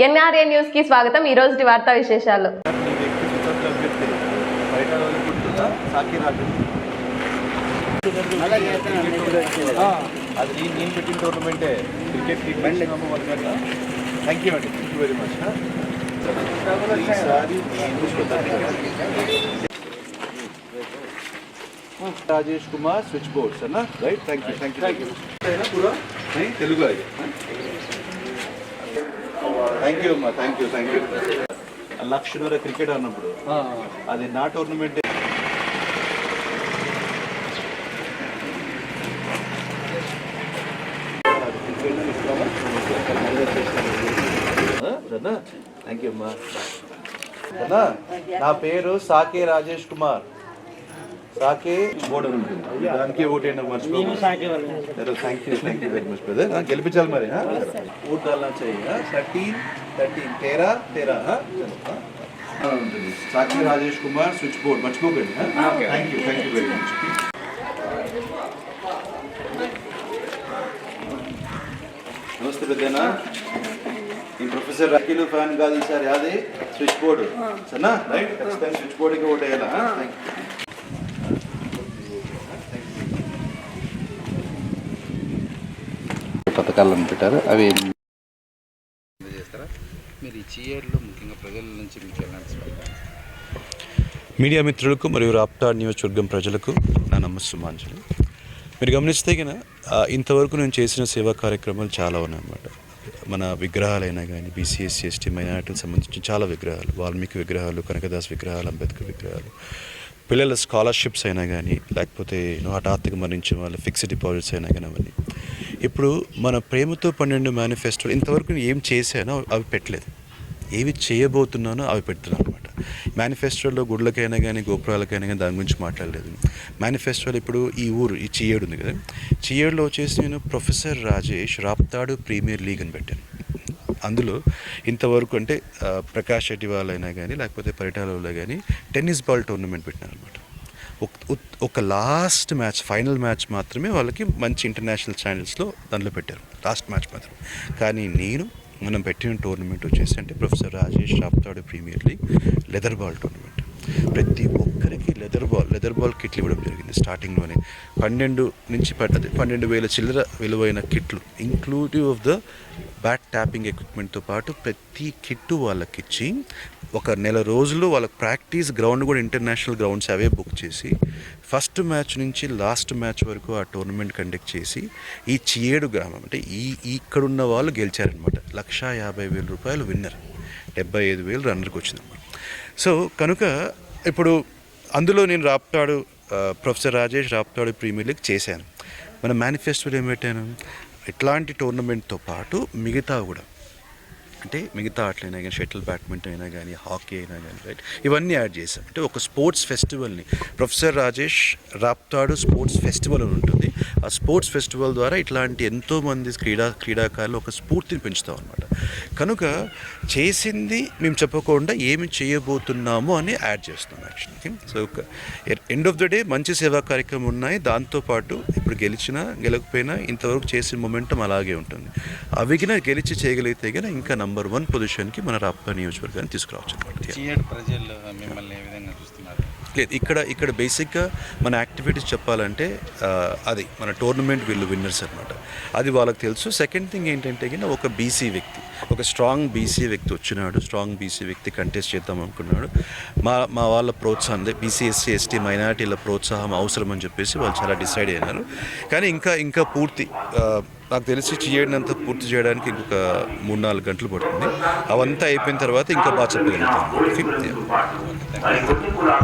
NRA న్యూస్కి స్వాగతం ఈ రోజు వార్తా విశేషాలు అది నేను నేను పెట్టిన టోర్నమెంటే క్రికెట్ థ్యాంక్ యూ అండి thank you very much Rajesh Kumar switch boards అన్న right thank you thank you thank you Telugu అది థ్యాంక్ యూ అమ్మా థ్యాంక్ యూ థ్యాంక్ యూ లక్షన్నర క్రికెట్ అన్నప్పుడు అది నా టోర్నమెంట్. థ్యాంక్ యూ అమ్మా నా పేరు సాకే రాజేష్ కుమార్. రాకే బోర్డర్ ఉంటుంది. దానికి ఓటేయండి మర్చిపోయి thank you thank much brother గెలిపించాలి మరి ఓట్ డాల్నా చేయ థర్టీన్ థర్టీన్. తేరా తేరా ఉంటుంది. Sakshi Rajesh Kumar switch board. మర్చిపోకండి thank you thank you very much నమస్తే పెద్దనా. నేను ప్రొఫెసర్ అఖిల్ ఫ్యాన్ కాదు సార్ యాదే స్విచ్ బోర్డు. సరేనా? రైట్ స్విచ్ బోర్డుకి ఓటేయాలా? థ్యాంక్ యూ పథకాలను పెట్టారు. అవి చేస్తారా మీరు ఈ చీయర్లో ముఖ్యంగా ప్రజల నుంచి మీకు ఎలాంటి స్పందన? మీడియా మిత్రులకు మరియు రాప్తా నియోజకవర్గం ప్రజలకు నా నమస్సుమాంజలి. మీరు గమనిస్తే కనుక ఇంతవరకు నేను చేసిన సేవా కార్యక్రమాలు చాలా ఉన్నాయన్నమాట. మన విగ్రహాలైనా కానీ బీసీఎస్సీ ఎస్టీ మైనార్టీకి సంబంధించిన చాలా విగ్రహాలు వాల్మీకి విగ్రహాలు కనకదాస్ విగ్రహాలు అంబేద్కర్ విగ్రహాలు పిల్లల స్కాలర్షిప్స్ అయినా కానీ లేకపోతే హఠాత్తుగా మరణించిన వాళ్ళ ఫిక్స్డ్ డిపాజిట్స్ అయినా కానీ అవన్నీ. ఇప్పుడు మన ప్రేమతో పన్నెండు మేనిఫెస్టో ఇంతవరకు నేను ఏం చేశానో అవి పెట్టలేదు. ఏవి చేయబోతున్నానో అవి పెడుతున్నాను అనమాట మేనిఫెస్టోలో గుడ్లకైనా కానీ గోపురాలకైనా కానీ దాని గురించి మాట్లాడలేదు. మేనిఫెస్టోలో ఇప్పుడు ఈ ఊరు ఈ చియేడు ఉంది కదా. చియేడులో వచ్చేసి నేను professor Rajesh Raptadu premier league అని పెట్టాను. అందులో ఇంతవరకు అంటే ప్రకాష్ రెడ్డి వాళ్ళైనా కానీ లేకపోతే పరిటాలలో కానీ టెన్నిస్ బాల్ టోర్నమెంట్ పెట్టినారు అనమాట ఒక లాస్ట్ మ్యాచ్ ఫైనల్ మ్యాచ్ మాత్రమే వాళ్ళకి మంచి ఇంటర్నేషనల్ ఛానల్స్లో దానిలో పెట్టారు. లాస్ట్ మ్యాచ్ మాత్రం. కానీ నేను మనం పెట్టిన టోర్నమెంట్ వచ్చేసి అంటే professor Rajesh Raptadu premier league leather ball tournament ప్రతి ఒక్కరికి లెదర్ బాల్ లెదర్ బాల్ కిట్లు ఇవ్వడం జరిగింది స్టార్టింగ్లోనే పన్నెండు నుంచి పడ్డది పన్నెండు వేల చిల్లర విలువైన కిట్లు inclusive of the bat tapping ఎక్విప్మెంట్తో పాటు ప్రతి కిట్టు వాళ్ళకి ఇచ్చి ఒక నెల రోజులు వాళ్ళకి ప్రాక్టీస్ గ్రౌండ్ కూడా ఇంటర్నేషనల్ గ్రౌండ్స్ అవే బుక్ చేసి ఫస్ట్ మ్యాచ్ నుంచి లాస్ట్ మ్యాచ్ వరకు ఆ టోర్నమెంట్ కండక్ట్ చేసి ఈ చియేడు గ్రామం అంటే ఈ ఇక్కడున్న వాళ్ళు గెలిచారనమాట లక్షా యాభై వేల రూపాయలు విన్నర్. డెబ్బై ఐదు వేలు రన్నర్కి వచ్చిందన్నమాట. సో కనుక ఇప్పుడు అందులో నేను Raptadu professor Rajesh Raptadu premier league చేశాను. మన మేనిఫెస్టోలో ఏం పెట్టాను? ఇట్లాంటి టోర్నమెంట్తో పాటు మిగతా కూడా అంటే మిగతా ఆటలైనా కానీ షటిల్ బ్యాడ్మింటన్ అయినా కానీ హాకీ అయినా కానీ రైట్ ఇవన్నీ యాడ్ చేశాం. అంటే ఒక sports ఫెస్టివల్ని professor Rajesh Raptadu sports festival అని ఉంటుంది. ఆ స్పోర్ట్స్ ఫెస్టివల్ ద్వారా ఇట్లాంటి ఎంతోమంది క్రీడా క్రీడాకారులు ఒక స్ఫూర్తిని పెంచుతాం అనమాట కనుక చేసింది మేము చెప్పకుండా ఏమి చేయబోతున్నాము అని యాడ్ చేస్తున్నాం యాక్చువల్కి so end of the day మంచి సేవా కార్యక్రమం ఉన్నాయి. దాంతోపాటు ఇప్పుడు గెలిచినా గెలకపోయినా ఇంతవరకు చేసిన మొమెంటం అలాగే ఉంటుంది. అవిగిన గెలిచి చేయగలిగితే కనుక ఇంకా నంబర్ వన్ పొజిషన్కి మన రాప్తా నియోజకవర్గాన్ని తీసుకురావచ్చు. ప్రజలు మిమ్మల్ని ఏ విధంగా చూస్తున్నారు. లేదు ఇక్కడ ఇక్కడ బేసిక్గా మన యాక్టివిటీస్ చెప్పాలంటే అది మన టోర్నమెంట్ వీళ్ళు విన్నర్స్ అనమాట అది వాళ్ళకి తెలుసు. సెకండ్ థింగ్ ఏంటంటే కింద ఒక బీసీ వ్యక్తి ఒక స్ట్రాంగ్ బీసీ వ్యక్తి వచ్చినాడు. స్ట్రాంగ్ బీసీ వ్యక్తి కంటెస్ట్ చేద్దాం అనుకున్నాడు. మా మా వాళ్ళ ప్రోత్సాహం బీసీ ఎస్సీ ఎస్టీ మైనార్టీల ప్రోత్సాహం అవసరం అని చెప్పేసి వాళ్ళు చాలా డిసైడ్ అయినారు. కానీ ఇంకా ఇంకా పూర్తి నాకు తెలిసి చేయడంత పూర్తి చేయడానికి ఇంకొక మూడు నాలుగు గంటలు పడుతుంది. అవంతా అయిపోయిన తర్వాత ఇంకా బాగా చెప్పగలుగుతాం आणि होती पुला